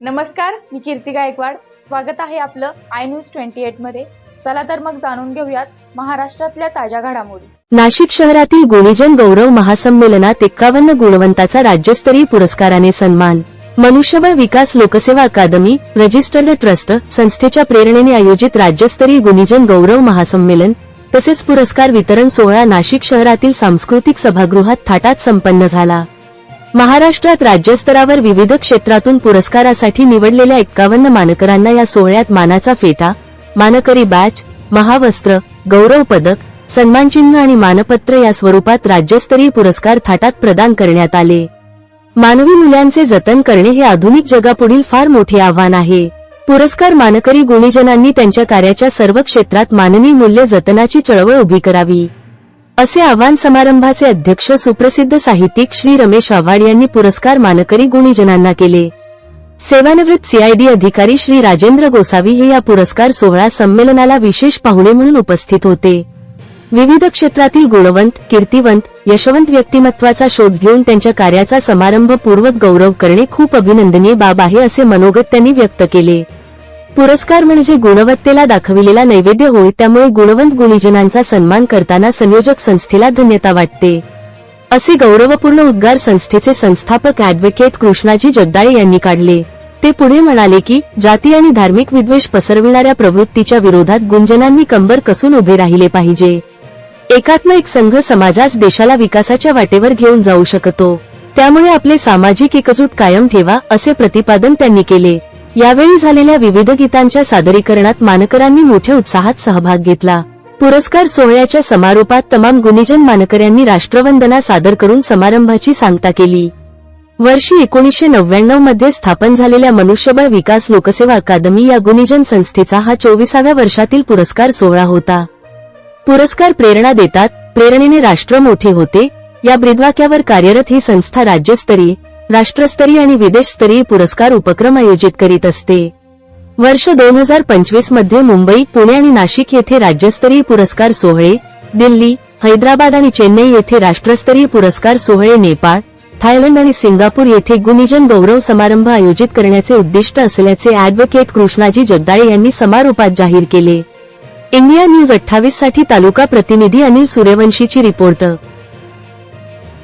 नमस्कार मी कीर्ती गायकवाड. स्वागत आहे आपलं आय न्यूज ट्वेंटी एटमध्ये. चला तर मग जाणून घेऊयात महाराष्ट्रातल्या ताज्या घडामोडी. नाशिक शहरातील गुणीजन गौरव महासंमेलनात एक्कावन्न गुणवंताचा राज्यस्तरीय पुरस्काराने सन्मान. मनुष्यबळ विकास लोकसेवा अकादमी रजिस्टर्ड ट्रस्ट संस्थेच्या प्रेरणेने आयोजित राज्यस्तरीय गुणीजन गौरव महासंमेलन तसेच पुरस्कार वितरण सोहळा नाशिक शहरातील सांस्कृतिक सभागृहात थाटात संपन्न झाला. महाराष्ट्रात राज्यस्तरावर विविध क्षेत्रातून पुरस्कारासाठी निवडलेल्या एक्कावन्न मानकरांना या सोहळ्यात मानाचा फेटा मानकरी बॅच महावस्त्र गौरव पदक सन्मानचिन्ह आणि मानपत्र या स्वरूपात राज्यस्तरीय पुरस्कार थाटात प्रदान करण्यात आले. मानवी मुल्यांचे जतन करणे हे आधुनिक जगापुढील फार मोठे आव्हान आहे. पुरस्कार मानकरी गुणीजनांनी त्यांच्या कार्याच्या सर्व क्षेत्रात मानवी मूल्य जतनाची चळवळ उभी करावी. असे आवाहन समारंभाचे अध्यक्ष सुप्रसिद्ध साहित्यिक श्री रमेश आव्हाड यांनी पुरस्कार मानकरी गुणीजनांना केले. सेवानिवृत्त सीआयडी अधिकारी श्री राजेंद्र गोसावी हे या पुरस्कार सोहळा संमेलनाला विशेष पाहुणे म्हणून उपस्थित होते. विविध क्षेत्रातील गुणवंत कीर्तिवंत यशवंत व्यक्तिमत्वाचा शोध घेऊन त्यांच्या कार्याचा समारंभपूर्वक गौरव करणे खूप अभिनंदनीय बाब आहे असे मनोगत त्यांनी व्यक्त केले. पुरस्कार म्हणजे गुणवत्तेला दाखविलेला नैवेद्य होय त्यामुळे गुणवंत गुणीजनांचा सन्मान करताना संयोजक संस्थेला धन्यता वाटते. असे गौरवपूर्ण उद्गार संस्थेचे संस्थापक अॅडव्होकेट कृष्णाजी जगदाळे यांनी काढले. ते पुढे म्हणाले की जाती आणि धार्मिक विद्वेष पसरविणाऱ्या प्रवृत्तीच्या विरोधात गुंजनांनी कंबर कसून उभे राहिले पाहिजे. एकात्म एक संघ समाजास देशाला विकासाच्या वाटेवर घेऊन जाऊ शकतो. त्यामुळे आपले सामाजिक एकजूट कायम ठेवा असे प्रतिपादन त्यांनी केले. यावेळी झालेल्या विविध गीतांच्या सादरीकरणात मानकरांनी मोठ्या उत्साहात सहभाग घेतला. पुरस्कार सोहळ्याच्या समारोपात तमाम गुणीजन मानकऱ्यांनी राष्ट्रवंदना सादर करून समारंभाची सांगता केली. वर्षी एकोणीसशे नव्याण्णवमध्ये स्थापन झालेल्या मनुष्यबळ विकास लोकसेवा अकादमी या गुणीजन संस्थेचा हा चोवीसाव्या वर्षातील पुरस्कार सोहळा होता. पुरस्कार प्रेरणा देतात प्रेरणेने राष्ट्र मोठे होते या ब्रीदवाक्यावर कार्यरत ही संस्था राज्यस्तरीय राष्ट्रस्तरीय आणि विदेशस्तरीय पुरस्कार उपक्रम आयोजित करीत असते. वर्ष दोन हजार पंचवीसमध्ये मुंबई पुणे आणि नाशिक येथे राज्यस्तरीय पुरस्कार सोहळे दिल्ली हैदराबाद आणि चेन्नई येथे राष्ट्रस्तरीय पुरस्कार सोहळे नेपाळ थायलंड आणि सिंगापूर येथे गुणीजन गौरव समारंभ आयोजित करण्याचे उद्दिष्ट असल्याचे अॅडव्होकेट कृष्णाजी जगदाळे यांनी समारोपात जाहीर केले. इंडिया न्यूज अठ्ठावीससाठी तालुका प्रतिनिधी अनिल सूर्यवंशीची रिपोर्ट